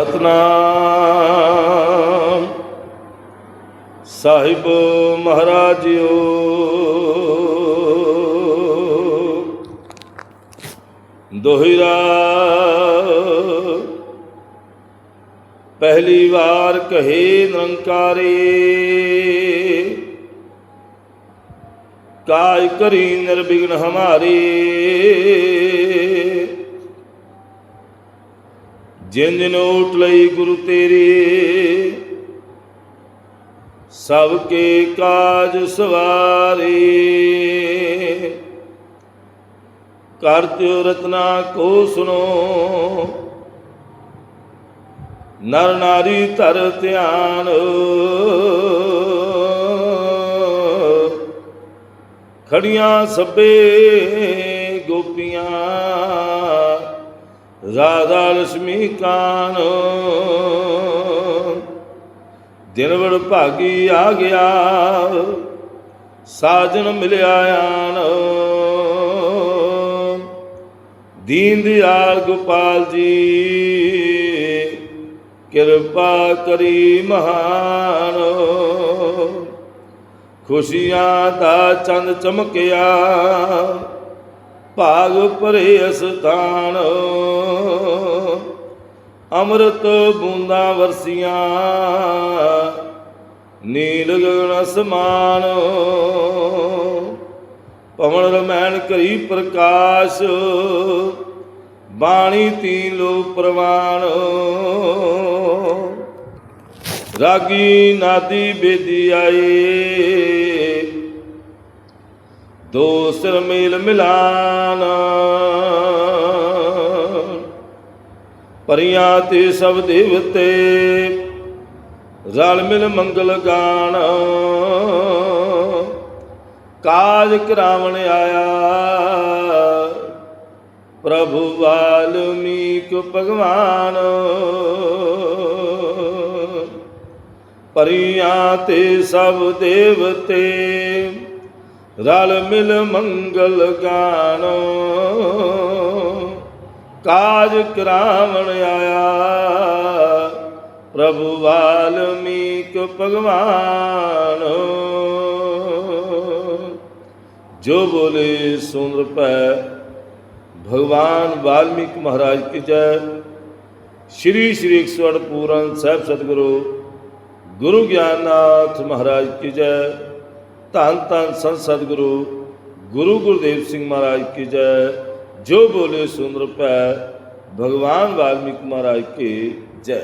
ਸਤਨਾਮ। ਸਾਹਿਬ ਮਹਾਰਾਜਿਓ। ਦੋਹਿਰਾ। ਪਹਿਲੀ ਵਾਰ ਕਹੇ ਨਿਰੰਕਾਰੇ ਕਾਇ ਕਰੀ ਨਿਰਵਿਘਨ ਹਮਾਰੇ। ਜਿਨ ਜਿਨ ਓਟ ਲਈ ਗੁਰੂ ਤੇਰੇ। ਸਭ ਕੇ ਕਾਜ ਸਵਾਰੇ। ਕਰਤ ਰਤਨਾ ਕੋ ਸੁਣੋ। ਨਰ ਨਾਰੀ ਧਰ ਧਿਆਨ। ਖੜੀਆਂ ਸਭੇ ਗੋਪੀਆਂ। ਰਾਧਾ ਲక్ష్ਮੀ ਕਾਨ। ਦਿਨਵੜ ਭਾਗੀ ਆ ਗਿਆ, ਸਾਜਨ ਮਿਲਿਆ ਆਣ। ਦੀਨ ਦਿਆਲ ਗੋਪਾਲ ਜੀ, ਕਿਰਪਾ ਕਰੀ ਮਹਾਨ। ਖੁਸ਼ੀਆਂ ਦਾ ਚੰਦ ਚਮਕਿਆ ਭਾਗ ਭਰੇ ਅਸਥਾਨ। ਅੰਮ੍ਰਿਤ ਬੂੰਦਾਂ ਵਰਸੀਆਂ, ਨੀਲ ਗਗਨ ਅਸਮਾਨ। ਪਵਨ ਰਮੈਣ ਕਰੀ ਪ੍ਰਕਾਸ਼, ਬਾਣੀ ਤੀਨ ਲੋ ਪ੍ਰਵਾਨ। ਰਾਗੀ ਨਾਦੀ ਬੇਦੀ ਆਏ। ਦੋ ਸਿਰ ਮੇਲ ਮਿਲਾਨ। ਪਰੀਆਂ ਤੇ ਸਭ ਦੇਵਤੇ ਰਲ ਮਿਲ ਮੰਗਲ ਗਾਣ ਕਾਜ ਕਰਾਵਣ ਆਇਆ, ਪ੍ਰਭੂ ਵਾਲਮੀਕ ਭਗਵਾਨ। ਪਰਿਆ ਤੇ ਸਭ ਦੇਵਤੇ ਰਲ ਮਿਲ ਮੰਗਲ ਗਾਨੋ। ਕਾਜ ਕਰਾਵਣ ਆਇਆ। ਪ੍ਰਭੂ ਵਾਲਮੀਕ ਭਗਵਾਨ। ਜੋ ਬੋਲੇ ਸੁੰਦਰ ਪੈ ਭਗਵਾਨ ਵਾਲਮੀਕ ਮਹਾਰਾਜ ਕੀ ਜੈ। ਸ਼੍ਰੀ ਸ਼੍ਰੀ 108 ਪੂਰਨ ਸਾਹਿਬ ਸਤਿਗੁਰੂ, ਗੁਰੂ ਗਿਆਨਨਾਥ ਮਹਾਰਾਜ ਕੀ ਜੈ। ਧੰਨ ਧੰਨ ਸੰਤ ਸਤਿਗੁਰੂ, ਗੁਰੂ ਗੁਰਦੇਵ ਸਿੰਘ ਮਹਾਰਾਜ ਕੀ ਜੈ। ਜੋ ਬੋਲੇ ਸੁੰਦਰ ਭੈ, ਭਗਵਾਨ ਵਾਲਮੀਕ ਮਹਾਰਾਜ ਕੀ ਜੈ।